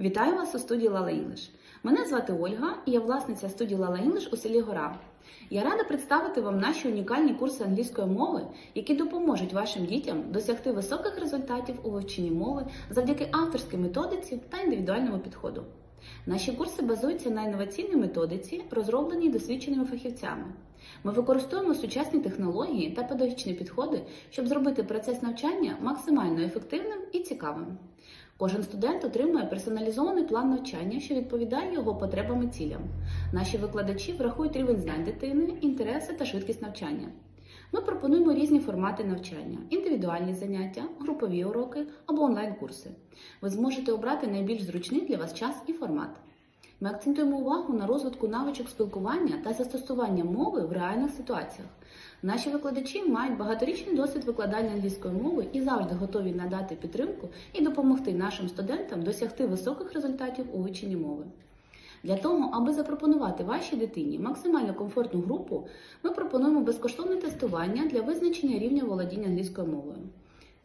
Вітаю вас у студії Лала Інглиш. Мене звати Ольга, і я власниця студії Лала English у селі Гора. Я рада представити вам наші унікальні курси англійської мови, які допоможуть вашим дітям досягти високих результатів у вивченні мови завдяки авторській методиці та індивідуальному підходу. Наші курси базуються на інноваційній методиці, розробленій досвідченими фахівцями. Ми використовуємо сучасні технології та педагогічні підходи, щоб зробити процес навчання максимально ефективним і цікавим. Кожен студент отримує персоналізований план навчання, що відповідає його потребам і цілям. Наші викладачі врахують рівень знань дитини, інтереси та швидкість навчання. Ми пропонуємо різні формати навчання: індивідуальні заняття, групові уроки або онлайн-курси. Ви зможете обрати найбільш зручний для вас час і формат. Ми акцентуємо увагу на розвитку навичок спілкування та застосування мови в реальних ситуаціях. Наші викладачі мають багаторічний досвід викладання англійської мови і завжди готові надати підтримку і допомогти нашим студентам досягти високих результатів у вивченні мови. Для того, аби запропонувати вашій дитині максимально комфортну групу, ми пропонуємо безкоштовне тестування для визначення рівня володіння англійською мовою.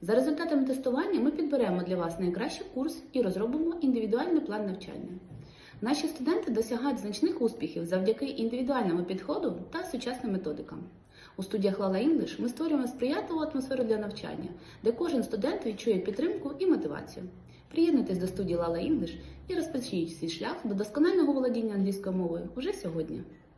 За результатами тестування ми підберемо для вас найкращий курс і розробимо індивідуальний план навчання. Наші студенти досягають значних успіхів завдяки індивідуальному підходу та сучасним методикам. У студіях Lala English ми створюємо сприятливу атмосферу для навчання, де кожен студент відчує підтримку і мотивацію. Приєднуйтесь до студії Lala English і розпочніть свій шлях до досконального володіння англійською мовою уже сьогодні.